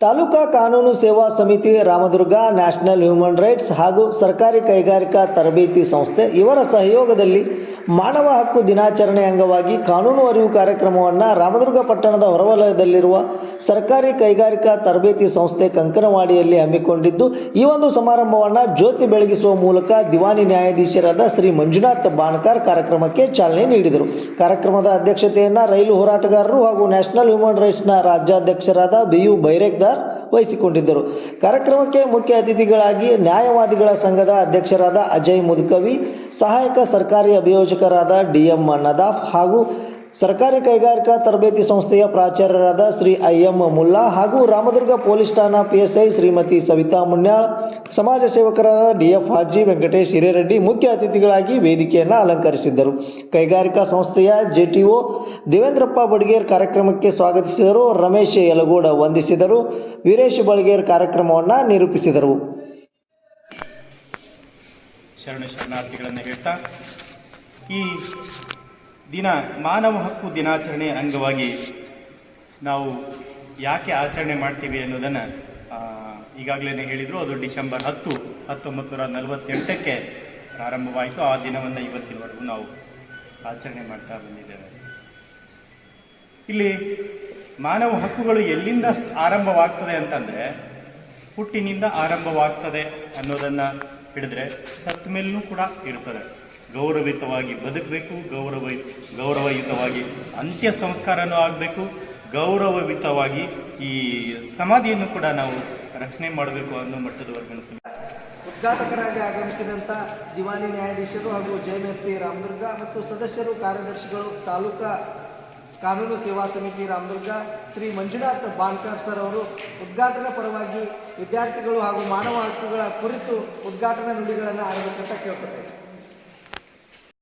ತಾಲೂಕಾ ಕಾನೂನು ಸೇವಾ ಸಮಿತಿ ರಾಮದುರ್ಗ, ನ್ಯಾಷನಲ್ ಹ್ಯೂಮನ್ ರೈಟ್ಸ್ ಹಾಗೂ ಸರ್ಕಾರಿ ಕೈಗಾರಿಕಾ ತರಬೇತಿ ಸಂಸ್ಥೆ ಇವರ ಸಹಯೋಗದಲ್ಲಿ ಮಾನವ ಹಕ್ಕು ದಿನಾಚರಣೆ ಅಂಗವಾಗಿ ಕಾನೂನು ಅರಿವು ಕಾರ್ಯಕ್ರಮವನ್ನು ರಾಮದುರ್ಗ ಪಟ್ಟಣದ ಹೊರವಲಯದಲ್ಲಿರುವ ಸರ್ಕಾರಿ ಕೈಗಾರಿಕಾ ತರಬೇತಿ ಸಂಸ್ಥೆ ಕಂಕನವಾಡಿಯಲ್ಲಿ ಹಮ್ಮಿಕೊಂಡಿದ್ದು, ಈ ಒಂದು ಸಮಾರಂಭವನ್ನು ಜ್ಯೋತಿ ಬೆಳಗಿಸುವ ಮೂಲಕ ದಿವಾನಿ ನ್ಯಾಯಾಧೀಶರಾದ ಶ್ರೀ ಮಂಜುನಾಥ್ ಬಾಣಕಾರ್ ಕಾರ್ಯಕ್ರಮಕ್ಕೆ ಚಾಲನೆ ನೀಡಿದರು. ಕಾರ್ಯಕ್ರಮದ ಅಧ್ಯಕ್ಷತೆಯನ್ನು ರೈಲು ಹೋರಾಟಗಾರರು ಹಾಗೂ ನ್ಯಾಷನಲ್ ಹ್ಯೂಮನ್ ರೈಟ್ಸ್ನ ರಾಜ್ಯಾಧ್ಯಕ್ಷರಾದ ಬಿ ಯು ಬೈರೇಕ್ದಾರ್ ವಹಿಸಿಕೊಂಡಿದ್ದರು. ಕಾರ್ಯಕ್ರಮಕ್ಕೆ ಮುಖ್ಯ ಅತಿಥಿಗಳಾಗಿ ನ್ಯಾಯವಾದಿಗಳ ಸಂಘದ ಅಧ್ಯಕ್ಷರಾದ ಅಜಯ್ ಮುದ್ಕವಿ, ಸಹಾಯಕ ಸರ್ಕಾರಿ ಅಭಿಯೋಜಕರಾದ ಡಿ ಎಂ ನದಾಫ್ ಹಾಗೂ ಸರ್ಕಾರಿ ಕೈಗಾರಿಕಾ ತರಬೇತಿ ಸಂಸ್ಥೆಯ ಪ್ರಾಚಾರ್ಯರಾದ ಶ್ರೀ ಐ ಎಂ ಮುಲ್ಲಾ ಹಾಗೂ ರಾಮದುರ್ಗ ಪೊಲೀಸ್ ಠಾಣಾ ಪಿಎಸ್ಐ ಶ್ರೀಮತಿ ಸವಿತಾ ಮುನ್ಯಾಳ್ ಸಮಾಜ ಸೇವಕರಾದ ಡಿಎಫ್ ಹಾಜಿ ವೆಂಕಟೇಶ್ ಹಿರೇರೆಡ್ಡಿ ಮುಖ್ಯ ಅತಿಥಿಗಳಾಗಿ ವೇದಿಕೆಯನ್ನು ಅಲಂಕರಿಸಿದ್ದರು. ಕೈಗಾರಿಕಾ ಸಂಸ್ಥೆಯ ಜೆಟಿಒ ದೇವೇಂದ್ರಪ್ಪ ಬಡ್ಗೇರ್ ಕಾರ್ಯಕ್ರಮಕ್ಕೆ ಸ್ವಾಗತಿಸಿದರು. ರಮೇಶ್ ಯಲಗೋಡ ವಂದಿಸಿದರು. ವೀರೇಶ್ ಬಳ್ಗೇರ್ ಕಾರ್ಯಕ್ರಮವನ್ನು ನಿರೂಪಿಸಿದರು. ಶರಣ ಶರಣಾರ್ಥಿಗಳನ್ನು ಹೇಳ್ತಾ, ಈ ದಿನ ಮಾನವ ಹಕ್ಕು ದಿನಾಚರಣೆ ಅಂಗವಾಗಿ ನಾವು ಯಾಕೆ ಆಚರಣೆ ಮಾಡ್ತೀವಿ ಅನ್ನೋದನ್ನು ಈಗಾಗಲೇ ಹೇಳಿದರು, ಅದು ಡಿಸೆಂಬರ್ ಹತ್ತು ಹತ್ತೊಂಬತ್ತು ನೂರ ನಲವತ್ತೆಂಟಕ್ಕೆ ಪ್ರಾರಂಭವಾಯಿತು. ಆ ದಿನವನ್ನು ಇವತ್ತಿನವರೆಗೂ ನಾವು ಆಚರಣೆ ಮಾಡ್ತಾ ಬಂದಿದ್ದೇವೆ. ಇಲ್ಲಿ ಮಾನವ ಹಕ್ಕುಗಳು ಎಲ್ಲಿಂದ ಆರಂಭವಾಗ್ತದೆ ಅಂತಂದರೆ, ಹುಟ್ಟಿನಿಂದ ಆರಂಭವಾಗ್ತದೆ ಅನ್ನೋದನ್ನು ಹಿಡಿದ್ರೆ ಸತ್ತ ಮೇಲೂ ಕೂಡ ಇರ್ತದೆ. ಗೌರವಿತವಾಗಿ ಬದುಕಬೇಕು ಗೌರವ ಗೌರವಯುತವಾಗಿ ಅಂತ್ಯ ಸಂಸ್ಕಾರನೂ ಆಗಬೇಕು, ಗೌರವಯುತವಾಗಿ ಈ ಸಮಾಧಿಯನ್ನು ಕೂಡ ನಾವು ರಕ್ಷಣೆ ಮಾಡಬೇಕು ಅನ್ನೋ ಮಟ್ಟದ ಉದ್ಘಾಟಕರಾಗಿ ಆಗಮಿಸಿದಂಥ ದಿವಾನಿ ನ್ಯಾಯಾಧೀಶರು ಹಾಗೂ ಜೆಎಂಎಫ್ಸಿ ರಾಮದುರ್ಗ ಮತ್ತು ಸದಸ್ಯರು, ಕಾರ್ಯದರ್ಶಿಗಳು, ತಾಲೂಕಾ ಕಾನೂನು ಸೇವಾ ಸಮಿತಿ ರಾಮದುರ್ಗ, ಶ್ರೀ ಮಂಜುನಾಥ್ ಬಾಣ್ಕರ್ ಸರ್ ಅವರು ಉದ್ಘಾಟನಾ ಪರವಾಗಿ ವಿದ್ಯಾರ್ಥಿಗಳು ಹಾಗೂ ಮಾನವ ಹಕ್ಕುಗಳ ಕುರಿತು ಉದ್ಘಾಟನಾ ನುಡಿಗಳನ್ನು ಆಡಬೇಕಂತ ಕೇಳ್ಕೊತೇವೆ